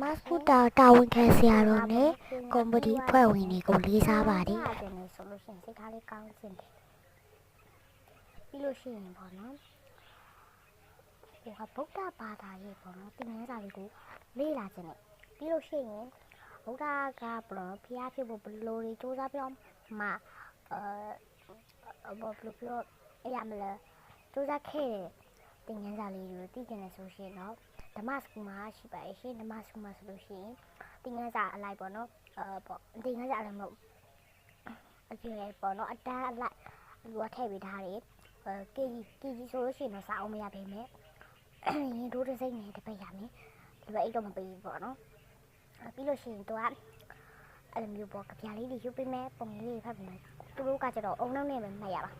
မစကူတာတာဝန်ခံဆရာတော်နဲ့ကော်မတီအဖွဲ့ဝင်တွေကိုလေးစားပါတယ်။တယ်နေဆိုလို့ရှိရင်စိတ်ထားလေးကောင်းခြင်းတယ်။ပြီးလို့ရှိရင်ပေါ့နော်။ဟိုကဗုဒ္ဓဘာသာရဲ့ပေါ့နော်တင်ငန်းစာလေးကိုလေ့လာခြင်းနဲ့ပြီးလို့ရှိရင်ဗုဒ္ဓကပေါ့နော်ဖျားဖြစ်ဖို့ဘယ်လိုတွေစူးစမ်းပြောင်းမှအဲဘောဘယ်လိုပြောရမလဲစူးစမ်းခဲ့တဲ့တင်ငန်းစာလေးတွေကိုသိကျင်တယ်ဆိုရှင်တော့ ဓမ္မစကူမှာရှိပါရဲ့ရှင်ဓမ္မစကူမှာဆိုလို့ရှိရင်တင်ငန်းစာအလိုက်ပေါ့နော်အဲပေါ့တင်ငန်းစာအလိုက်မဟုတ်အကျယ်ပေါ့နော်အတန်းအလိုက်လူကထည့်ပေးထားတယ်အဲကေကြီးကေကြီးဆိုလို့ရှိရင်တော့စားအောင်မရပါမယ်ရင်တို့တစ်စိမ့်နဲ့တစ်ပိတ်ရမယ်ဒီဘက်အိတ်တော့မပေးဘူးပေါ့နော်အဲပြီးလို့ရှိရင်တော့အဲ့လိုမျိုးပေါ့ကြပြလေးတွေယူပေးမယ်ပုံလေးတွေဖတ်ပေးမယ်သူတို့ကကျတော့အုံနောက်နဲ့ပဲမှတ်ရပါ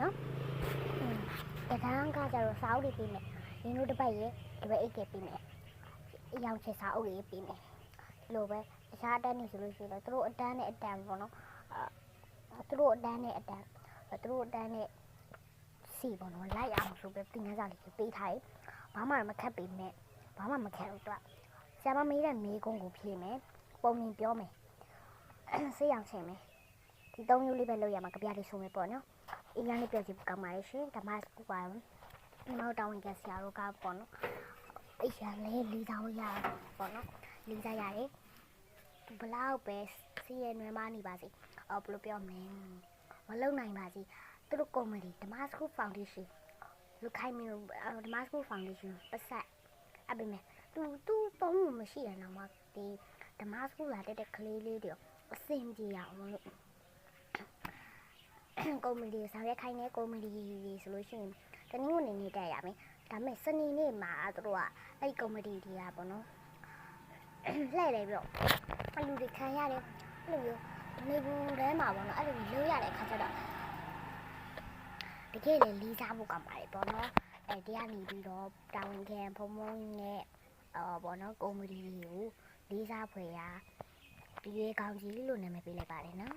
နော်တဒန်းကကျတော့စားအုပ်တွေပေးမယ် ရင်တို့တစ်ပိတ်ရဲ့ဒီဘက်အိတ်တွေပေးမယ်ရောင်ချစ်စားအုပ်တွေပေးမယ်ဒီလိုပဲတခြားအတန်းနေဆိုလို့ရှိရင်တော့သူတို့အတန်းနဲ့အတန်းပေါ့နော်သူတို့အတန်းနဲ့အတန်းသူတို့အတန်းနဲ့စီပေါ့နော်လိုက်အောင်ဆိုပြီးတင်ငန်းစာလေးပေးထားတယ်ဘာမှမခက်ပေမဲ့ဘာမှမခက်ဘူးတော့ဆရာမမေးတဲ့မေးခွန်းကိုဖြေမယ်ပုံမြင်ပြောမယ်ဆေးအောင်ချင်မယ်ဒီသုံးမျိုးလေးပဲလုပ်ရမှာကြပြလေးဆိုမယ်ပေါ့နော်အင်္ဂါလေးပြောကြည့်ကောင်းပါရဲ့ရှင်ဓမ္မစကူပါ ဒီမောက်တောင်းဝင်ကဆရာတို့ကပေါ့နော်အရာလေးလေးတောင်းရပေါ့နော်လေးစားရတယ်ဘလောက်ပဲစီးရနွယ်မနေပါစေအော်ဘယ်လိုပြောမလဲမလုံနိုင်ပါစီသူတို့ကော်မတီဓမ္မစကူဖောင်ဒေးရှင်းလူခိုင်မျိုးဓမ္မစကူဖောင်ဒေးရှင်းပတ်ဆက်အပိမဲ့သူသူပုံမှုမရှိရတော့မှဒီဓမ္မစကူလာတဲ့တဲ့ကလေးလေးတွေအစင်ပြေရအောင်လို့ ကော်မတီဆောင်ရွက်ခိုင်းတဲ့ကော်မတီဆိုလို့ရှိရင်တနင်္ဂနွေနေ့တက်ရမယ်ဒါပေမဲ့စနေနေ့မှာသူတို့ကအဲ့ကော်မတီတွေကပေါ့နော်လှည့်တယ်ပြီးတော့အလူတွေခံရတယ်အဲ့လိုမျိုးနေဘူးထဲမှာပေါ့နော်အဲ့လိုလေးရတဲ့ခါကျတော့တကယ်လေလေးစားဖို့ကောင်းပါတယ်ပေါ့နော်အဲတရားနေပြီးတော့တာဝန်ခံဖုံဖုံနဲ့အော်ပေါ့နော်ကွန်မဒီတွေကိုလေးစားဖွယ်ရာဒီရေကောင်းကြီးလို့နာမည်ပေးလိုက်ပါတယ်နော်